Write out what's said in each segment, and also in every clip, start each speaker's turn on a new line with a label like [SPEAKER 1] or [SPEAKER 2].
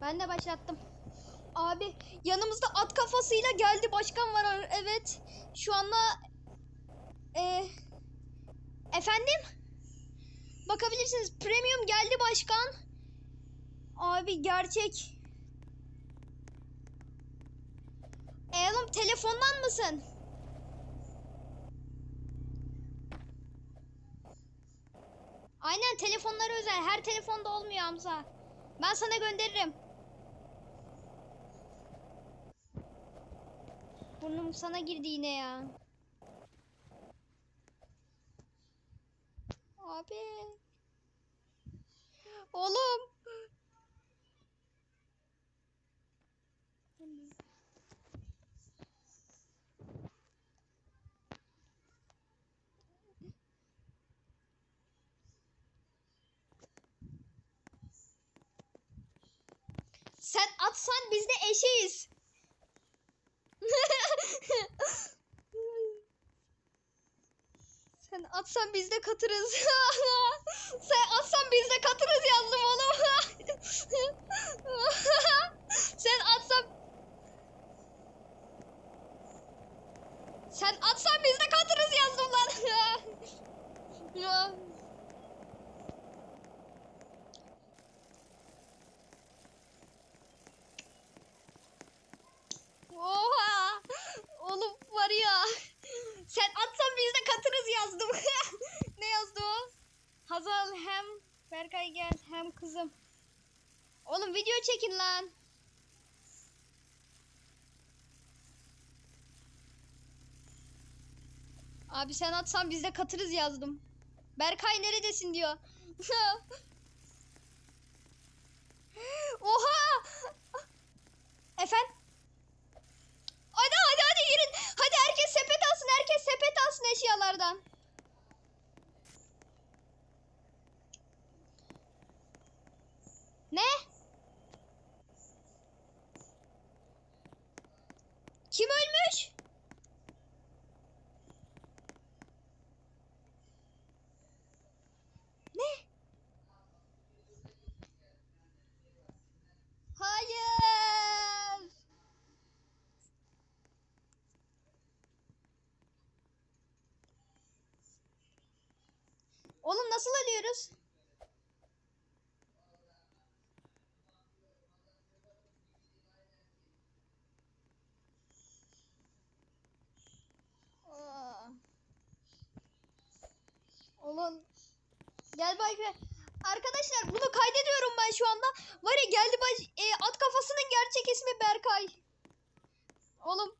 [SPEAKER 1] Ben de başlattım. Abi yanımızda at kafasıyla geldi başkan var. Evet. Şu anda e, efendim? Bakabilirsiniz. Premium geldi başkan. Abi gerçek. E oğlum telefondan mısın? Aynen telefonlara özel. Her telefonda olmuyor Hamza. Ben sana gönderirim. Burnum sana girdi yine ya. Abi. Oğlum. Sen atsan biz de eşeğiz. Sen atsan biz de katırız. Sen atsan biz de katırız yazdım oğlum. Sen atsan Sen atsan biz de katırız yazdım lan. Oha! Oğlum var ya. Sen atsan biz de katırız yazdım. ne yazdı o? Hazal hem Berkay gel hem kızım. Oğlum video çekin lan. Abi sen atsan biz de katırız yazdım. Berkay neredesin diyor. Oha! Efendim? Hadi hadi hadi girin. Hadi herkes Oğlum nasıl ölüyoruz? Aa. Oğlum. Gel bak. be. Arkadaşlar bunu kaydediyorum ben şu anda. Var ya geldi baş, e, at kafasının gerçek ismi Berkay. Oğlum.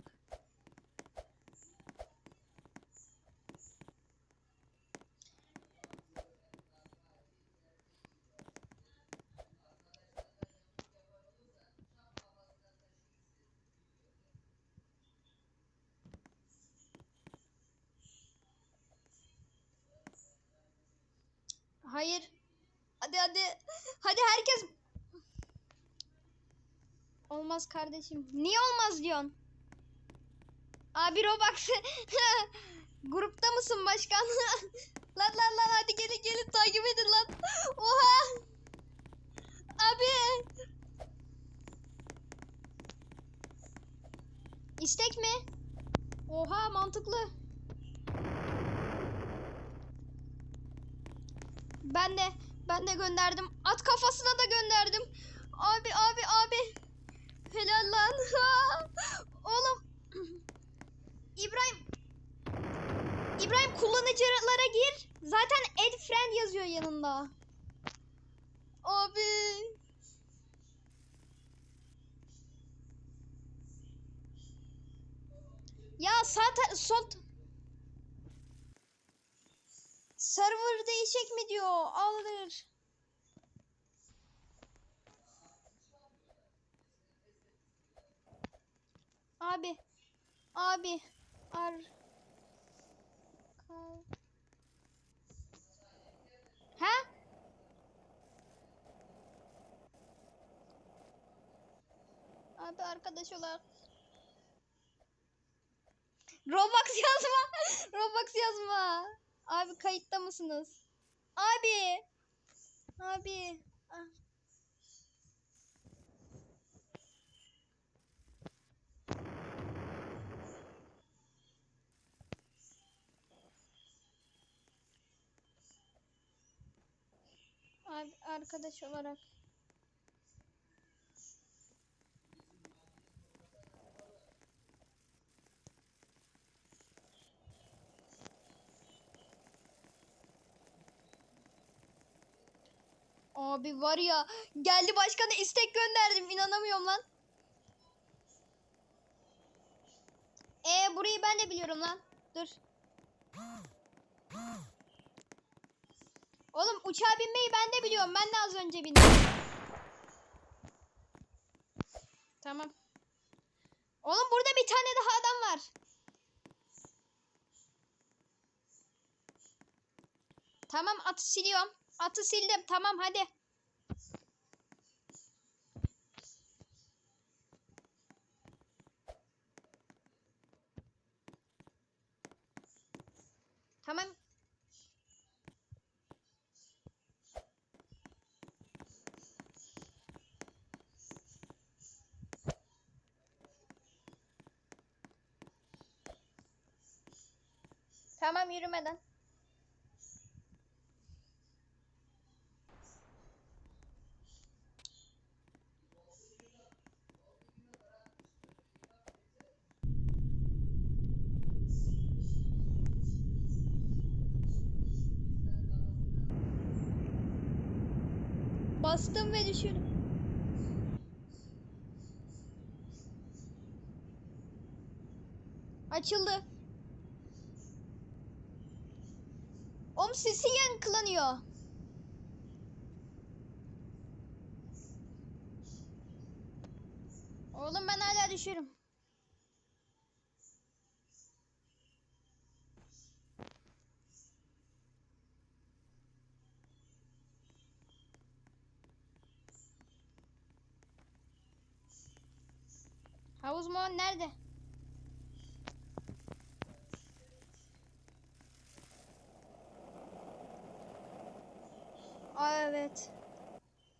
[SPEAKER 1] Hayır. Hadi hadi. Hadi herkes. Olmaz kardeşim. Niye olmaz diyorsun? Abi Robux. Grupta mısın başkan? lan lan lan hadi gelin gelin takip edin lan. Oha. Abi. İstek mi? Oha mantıklı. Ben de ben de gönderdim. At kafasına da gönderdim. Abi abi abi. Helal lan. Oğlum. İbrahim. İbrahim kullanıcılara gir. Zaten add friend yazıyor yanında. Abi. Ya zaten son Server değişecek mi diyor. Alır. Abi. Abi. Ar. Ha? Abi arkadaş olarak. Roblox yazma. Roblox yazma. Abi kayıtta mısınız? Abi. Abi. Ah. Abi arkadaş olarak Abi var ya geldi başkana istek gönderdim inanamıyorum lan. E burayı ben de biliyorum lan. Dur. Oğlum uçağa binmeyi ben de biliyorum. Ben de az önce bindim. Tamam. Oğlum burada bir tane daha adam var. Tamam atı siliyorum. Atı sildim. Tamam hadi. Tamam. Tamam yürümeden. Bastım ve düşürdüm. Açıldı. Om sesi yankılanıyor. Oğlum ben hala düşüyorum. Havuz nerede?